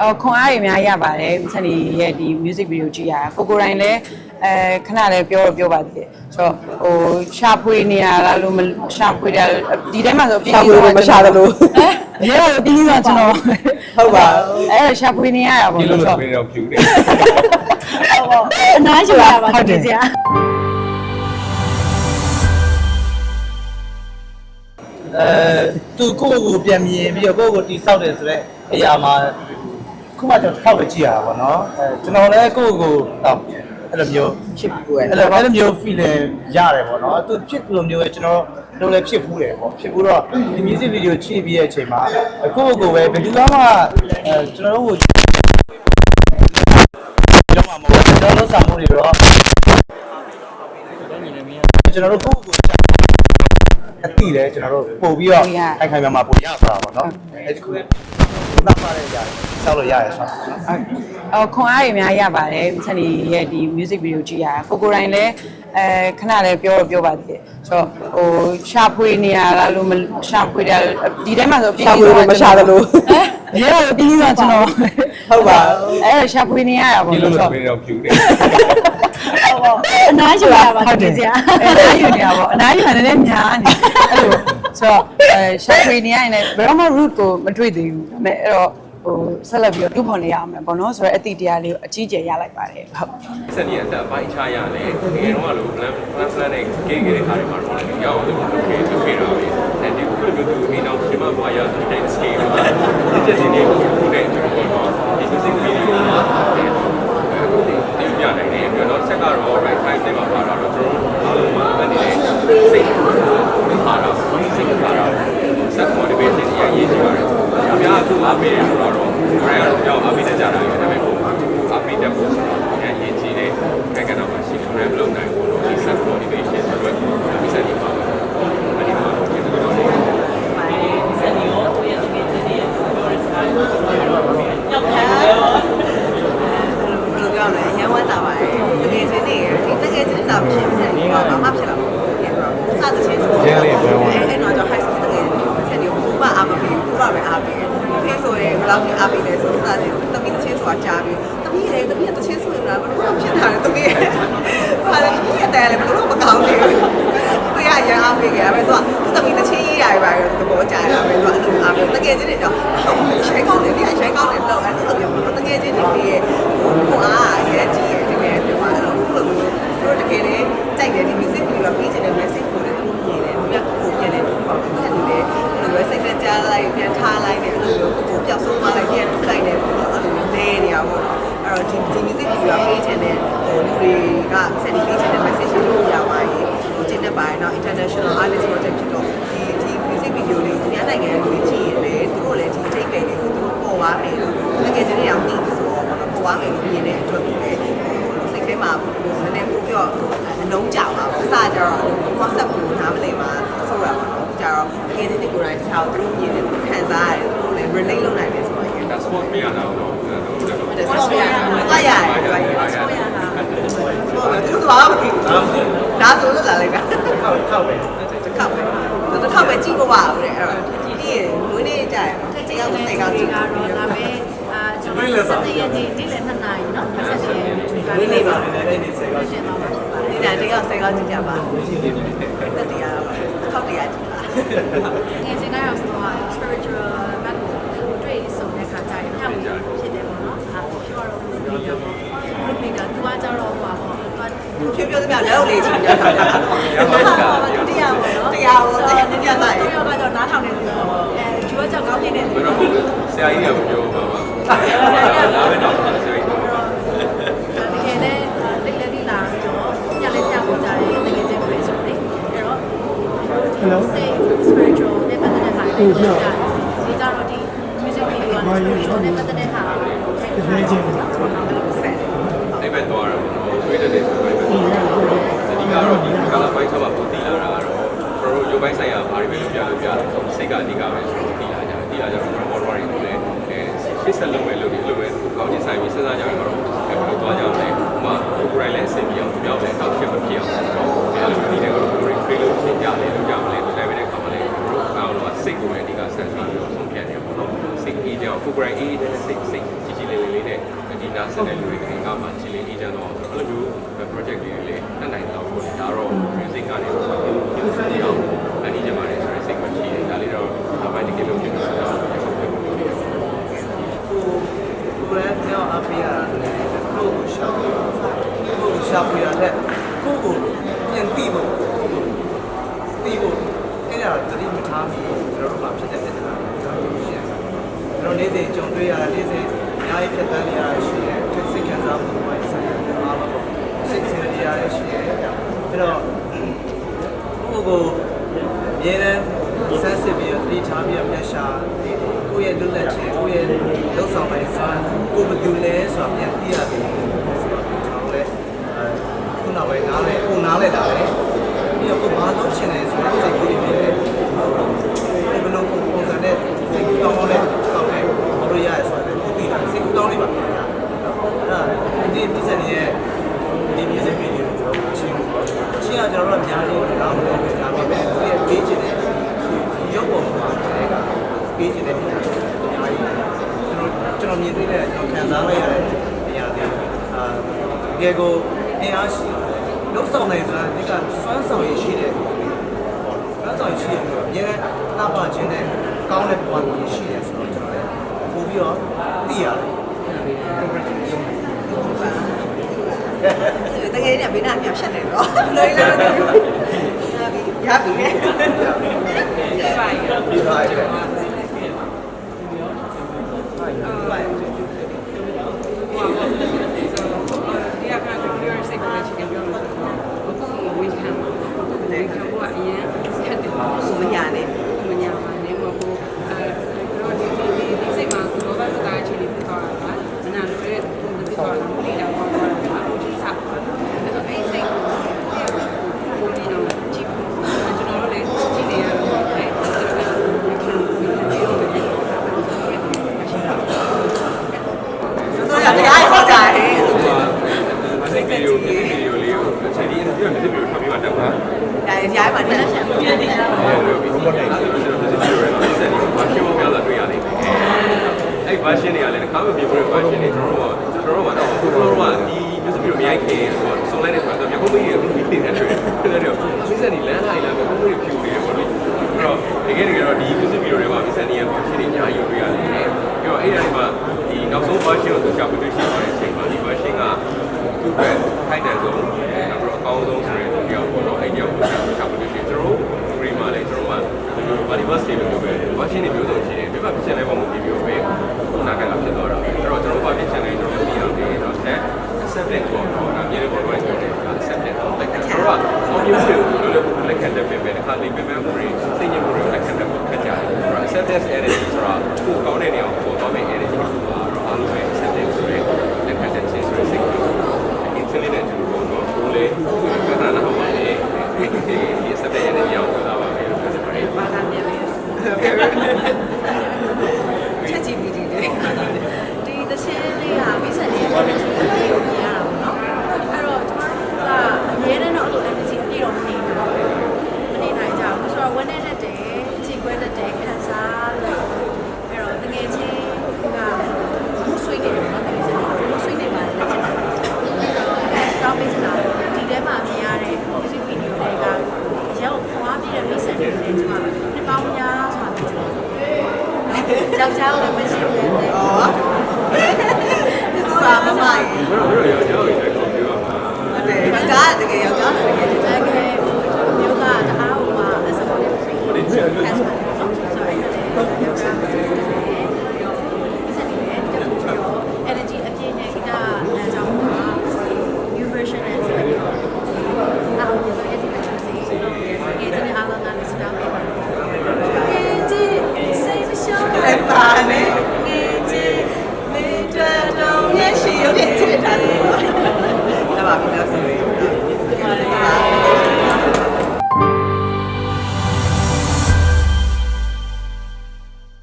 အော်ခွန်အားတွေအများကြီးရပါတယ်ဆန်ဒီရဲ့ဒီ music video ကြည့်ရတာကိုကိုယ်တိုင်လည်းအဲခဏလည်းပြောတော့ပြောပါသေးတယ်ဆိုတော့ဟိုရှာဖွေနေရတာလို့မရှာဖွေတယ်ဒီထဲမှာဆိုပြင်းရှာဖွေလို့မရှာသလိုအဲရဲတော့ပြင်းပြင်းတော့ကျွန်တော်ဟုတ်ပါအဲရှာဖွေနေရတာပေါ့ဒီလို့လိုဆိုဆိုတော့ရင်တော့ဖြူနေအနားယူရပါဟုတ်တယ်ဆရာအဲသူကိုယ့်ကိုယ်ပြန်မြင်ပြီးတော့ကိုယ့်ကိုယ်ကိုတိဆောက်တယ်ဆိုတော့အရာမှာ ခုမှကျွန်တော်ထောက်ပဲကြည့်ရတာပေါ့နော်အဲကျွန်တော်လည်းကိုယ့်ကိုယ်ကိုတော့အဲ့လိုမျိုးဖြစ်ပြီးအဲ့လိုအဲ့လိုမျိုး feeling ရတယ်ပေါ့နော်သူဖြစ်လို့မျိုးပဲကျွန်တော်တို့လည်းဖြစ်ဘူးတယ်ပေါ့ဖြစ်ဘူးတော့ဒီ music video ချိပြီးတဲ့အချိန်မှာကိုယ့်ကိုယ်ကိုယ်ပဲဘယ်သူမှအဲကျွန်တော်တို့ကိုကျွန်တော်မှမဟုတ်ဘူးကျွန်တော်တို့စာမှုတွေတော့ကျွန်တော်တို့ကိုယ့်ကိုယ်ကိုယ်အတိတယ်ကျွန်တော်တို့ပို့ပြီးတော့ခိုင်ခိုင်မာမာပို့ရဆိုတာပေါ့နော်အဲဒီခု နောက်ပါတဲ့ຢာဆောက်လို့ရရဆိုတာနော်အော်ခွန်အားတွေအများကြီးရပါတယ်ဆန်ဒီရဲ့ဒီ music video ကြည့်ရတာကိုကိုယ်တိုင်လည်းအဲခဏလည်းပြောတော့ပြောပါသေးတယ်ဆိုတော့ဟိုရှာဖွေနေရတာလို့မရှာဖွေတယ်ဒီထဲမှာဆိုပြင်းရှာဖွေလို့မရှာသလို အဲရဲတော့ပြင်းပြင်းတော့ကျွန်တော်ဟုတ်ပါအဲရှာဖွေနေရတာပေါ့ဒီလိုလို့ဆိုဆိုရင်တော့ဖြူနေအနားယူရပါဟုတ်တယ်ဆရာအနားယူနေရပါအနားယူရတယ်လည်းများနေအဲ့လိုဆိုတော့အဲရှာဖွေနေရရင်လည်းဘယ်တော့မှ root ကိုမတွေ့သေးဘူးဒါပေမဲ့အဲ့တော့ ဟိုဆက်လက်ပြီးတော့တူဖော်နေရအောင်မယ်ပေါ့နော်ဆိုတော့အတိတရားလေးကိုအကြီးကျယ်ရလိုက်ပါတယ်ဟုတ်စက်ကြီးအတက်ပိုင်းချရတယ်ငယ်တော့လို့ plan plan plan နဲ့ဂိမ်းဂိမ်းခါတွေမှာတော့ရောက်အောင်လုပ်လုပ်ခဲ့လုပ်ခဲ့တာပဲအဲဒီခုလိုမျိုးသူမိတော့ဒီမှာဘာရတဲ့ scale ဒီချက်ချင်းတွေကိုနဲ့ကျွန်တော်တို့ဒီ music video ကိုတင်ပြနိုင်တယ်ပြီးတော့ဆက်ကတော့ right time တွေမှာပါတော့ကျွန်တော်တို့အားလုံးမှာအနေနဲ့စိတ်ပါတော့စိတ်ပါတော့ set motivation အရေးကြီးပါတယ်။ အများအခုအားပေးတယ်ဆိုတော့ brand ကတော့ကြောက်အားပေးတတ်ကြတာပဲဒါပေမဲ့ကိုအားပေးတတ်ဖို့ဆိုတော့အရေးကြီးတဲ့ခိုင်ကတော့ရှိတယ် brand လုံးနိုင်ဖို့တော့ဒီ set motivation ဆိုတော့ဒီစက်ဒီပါပဲ။အဲဒီမှာဒီလိုတော့ ဘယ်လိုပြောလဲရန်ဝတ်တာပါတယ်တကယ်ချင်းနေရဒီတကယ်ချင်းတာဖြစ်ဖြစ်နေပါဘာမှဖြစ်လာဘူးအဲ့တော့စသချင်းဆိုအဲ့တော့ကျွန်တော် high school တကယ်ဆက်နေဘူးဘာအားမပေးဘူးဘာပဲအားပေး ဖေးဆိုရင်ဘယ်လောက်အားပေးလဲဆိုစတဲ့တမီးတချင်းဆိုတာကြားပြီးတမီးရဲ့တမီးတချင်းဆိုရင်လည်းဘယ်လိုဖြစ်တာလဲတမီးရဲ့ဘာလဲတမီးရဲ့တဲလည်းဘယ်လိုမကောင်းဘူးသူရရန်အားပေးကြတယ်သူကသူတမီးတချင်းရေးရတယ်ပါတော့သဘောကျတယ်ပဲသူကအဲ့လိုအားပေးတကယ်ချင်းနေတော့ရှဲကောင်းတယ်ဒီရှဲကောင်းတယ်တော့အဲ့လိုပြောမှာတကယ်ချင်းနေပြီးရဲ့ဟိုအားရဲ့ကြီးရဲ့တကယ်ပြောမှာအဲ့လိုလိုမျိုးတို့တကယ်လည်းကြိုက်တယ်ဒီ music video ပေးချင်တဲ့ message ကိုလည်းသူမြင်တယ်မြတ်ကိုပြန်တယ်သူပေါ့ဆက်နေတယ်အဲ့လိုပဲစိတ်နဲ့ကြားလိုက်ပြန်ထားလိုက်တယ်အဲ့လို မျိုးကိုပျောက်ဆုံးသွားလိုက်ပြန်ထုတ်လိုက်တယ်အဲ့လိုမျိုးလဲနေရပါတော့အဲ့တော့ဒီဒီ music video ပေးချင်တဲ့ဟိုလူတွေကဆက်နေပေးချင်တဲ့ message ကိုရပါရင်ဟိုကျင်းတဲ့ပိုင်းတော့ international artist project ဖြစ်တော့ဒီဒီ music video လေးဒီနိုင်ငံလူကြီးကြည့်ရင်လည်းသူတို့လည်းဒီအထိတ်ပဲလေးကိုသူတို့ပေါ်သွားမယ်လို့တကယ်ချင်းနေအောင်သိဆိုတော့ပေါ်သွားမယ်လို့မြင်တဲ့အတွက်ကိုလည်းစိတ်ထဲမှာနည်းနည်းပို့ပြီးတော့အလုံးကြောက်ပါဘူးအစကြတော့ concept ကိုနားမလည်မှာဆိုရပါတော့ကြတော့တကယ်ချင်းဒီကိုယ်တိုင်ဆောက်သူတို့ relate လုပ်နိုင်တယ်ဆိုတော့ရင်ဒါ sport ပြရတာတော့ကျွန်တော်တို့ sport ပြရတာအားရတယ်ဘာလဲ sport ရတာဟုတ်တယ်သူကဘာမှမသိဘူးဒါဆိုလို့လာလိုက်တာထောက်ထောက်ပဲတစ်ခါပဲတစ်ခါပဲကြည့်ဖို့ပါဘူးတဲ့အဲ့တော့ဒီနေ့မွေးနေ့ကြရအောင်တစ်ယောက်တစ်ဆိုင်ကကြည့်တာတော့ဒါပဲအာကျွန်တော်ဆက်တဲ့ရက်နေ့နေ့လယ်နှစ်နာရီနော်ဆက်တဲ့ရက်နေ့မွေးနေ့ပါနေ့နေ့ဆယ်ကောက်ကြည့်ပါဒီနေ့တစ်ယောက်ဆယ်ကောက်ကြည့်ကြပါတက်တရားပါတစ်ခေါက်တရားကြည့်ပါငယ်စင်တိုင်းအောင်ဆိုတော့ ရှေ့ဆက်လုပ်မယ်လို့ဒီလိုပဲကောင်းချင်းဆိုင်ပြီးစဉ်းစားကြရမှာတော့ဘယ်လိုသွားကြမလဲ။ဥပမာကိုယ်ရိုင်းလည်းအဆင်ပြေအောင်ပြောင်းလဲတောက်ချက်မဖြစ်အောင်တော့ဘယ်လိုဒီတဲ့ကတော့ create လုပ်ဖြစ်ကြလဲလုပ်ကြမလဲဒီတိုင်းပဲတဲ့ခါမှလည်းအားလုံးကစိတ်ကိုပဲအဓိကဆက်ပြီးတော့ဆုံးဖြတ်နေပါတော့စိတ်အေးတဲ့ကိုယ်ရိုင်းအေးတဲ့စိတ်စိတ်ကြီးကြီးလေးလေးနဲ့ဒီနာဆက်တဲ့လူ နေ့စဉ်ကြုံတွေ့ရတာနေ့စဉ်အများကြီးဖြစ်တတ်နေရတာရှိတယ်ထက်စိတ်ခံစားမှုပိုင်းဆိုင်ရာအားလုံးပေါ့စိတ်ဆင်းရဲရတာရှိတယ်အဲ့တော့ကိုကိုအမြဲတမ်းစမ်းစစ်ပြီးတော့တတိထားပြီးတော့မျက်ရှာနေတယ်ကိုယ့်ရဲ့လွတ်လပ်ခြင်းကိုယ့်ရဲ့လုံဆောင်ပိုင်းစားကိုဘယ်သူလဲဆိုတာပြန်သိရတယ်ဆိုတော့ကျွန်တော်လည်းခုနောက်ပိုင်းနားလဲကိုနားလဲတာပဲပြီးတော့ကိုဘာလုပ်ချင်လဲဆိုတော့စိတ်ကူးနေတယ် နေ့ပြည့်စက်နေတဲ့ဒီ music video ကိုကျွန်တော်ချင်းပေါ့။ချင်းကကျွန်တော်တို့အများကြီးတော့မလုပ်ဘူး။ဒါပေမဲ့သူရဲ့ page နဲ့ရုပ်ပုံမှာတဲ့က page နဲ့ပြန်အများကြီးကျွန်တော်ကျွန်တော်မြင်တွေ့တဲ့ကျွန်တော်ခံစားလိုက်ရတဲ့အရာတွေအာတကယ်ကိုအင်အားရှိလုံဆောင်နိုင်တာဒီကစွမ်းဆောင်ရရှိတဲ့စွမ်းဆောင်ရှိရပြီးတော့အများနှပ်ပါခြင်းနဲ့ကောင်းတဲ့ပုံစံရှိတယ်ဆိုတော့ကျွန်တော်လည်းပို့ပြီးတော့သိရတယ် Congratulations တကယ်နဲ့ဘယ်နဲ့ပြန်ဖြတ်တယ်တော့လို့လည်းရပြီရပြီ death edit 是吧？吐搞那里。